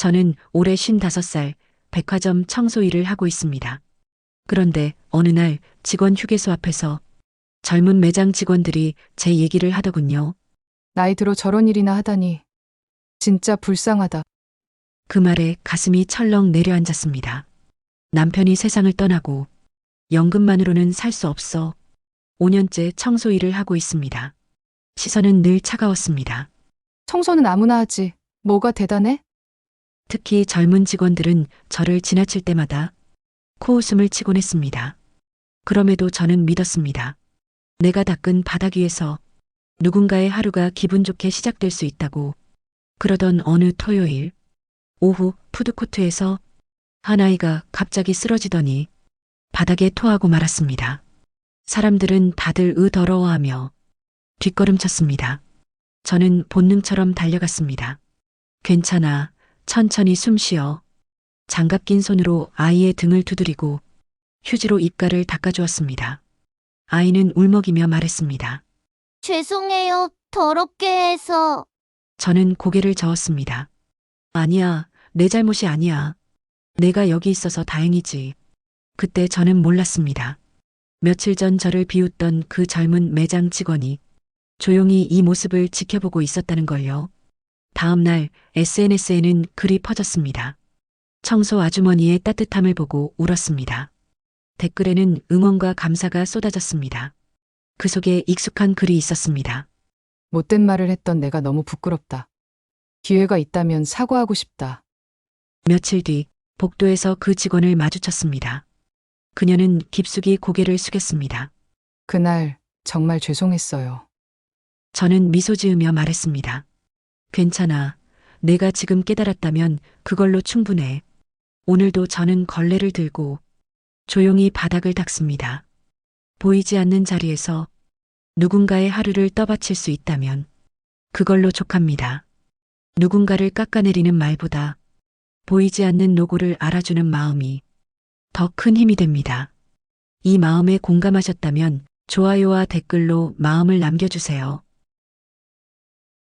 저는 올해 55살 백화점 청소 일을 하고 있습니다. 그런데 어느 날 직원 휴게소 앞에서 젊은 매장 직원들이 제 얘기를 하더군요. 나이 들어 저런 일이나 하다니. 진짜 불쌍하다. 그 말에 가슴이 철렁 내려앉았습니다. 남편이 세상을 떠나고 연금만으로는 살 수 없어 5년째 청소 일을 하고 있습니다. 시선은 늘 차가웠습니다. 청소는 아무나 하지. 뭐가 대단해? 특히 젊은 직원들은 저를 지나칠 때마다 코웃음을 치곤 했습니다. 그럼에도 저는 믿었습니다. 내가 닦은 바닥 위에서 누군가의 하루가 기분 좋게 시작될 수 있다고 그러던 어느 토요일 오후 푸드코트에서 한 아이가 갑자기 쓰러지더니 바닥에 토하고 말았습니다. 사람들은 다들 으 더러워하며 뒷걸음쳤습니다. 저는 본능처럼 달려갔습니다. 괜찮아. 천천히 숨 쉬어. 장갑 낀 손으로 아이의 등을 두드리고 휴지로 입가를 닦아주었습니다. 아이는 울먹이며 말했습니다. 죄송해요. 더럽게 해서. 저는 고개를 저었습니다. 아니야, 내 잘못이 아니야. 내가 여기 있어서 다행이지. 그때 저는 몰랐습니다. 며칠 전 저를 비웃던 그 젊은 매장 직원이 조용히 이 모습을 지켜보고 있었다는 걸요. 다음 날 SNS에는 글이 퍼졌습니다. 청소 아주머니의 따뜻함을 보고 울었습니다. 댓글에는 응원과 감사가 쏟아졌습니다. 그 속에 익숙한 글이 있었습니다. 못된 말을 했던 내가 너무 부끄럽다. 기회가 있다면 사과하고 싶다. 며칠 뒤 복도에서 그 직원을 마주쳤습니다. 그녀는 깊숙이 고개를 숙였습니다. 그날 정말 죄송했어요. 저는 미소 지으며 말했습니다. 괜찮아. 내가 지금 깨달았다면 그걸로 충분해. 오늘도 저는 걸레를 들고 조용히 바닥을 닦습니다. 보이지 않는 자리에서 누군가의 하루를 떠받칠 수 있다면 그걸로 족합니다. 누군가를 깎아내리는 말보다 보이지 않는 노고를 알아주는 마음이 더 큰 힘이 됩니다. 이 마음에 공감하셨다면 좋아요와 댓글로 마음을 남겨주세요.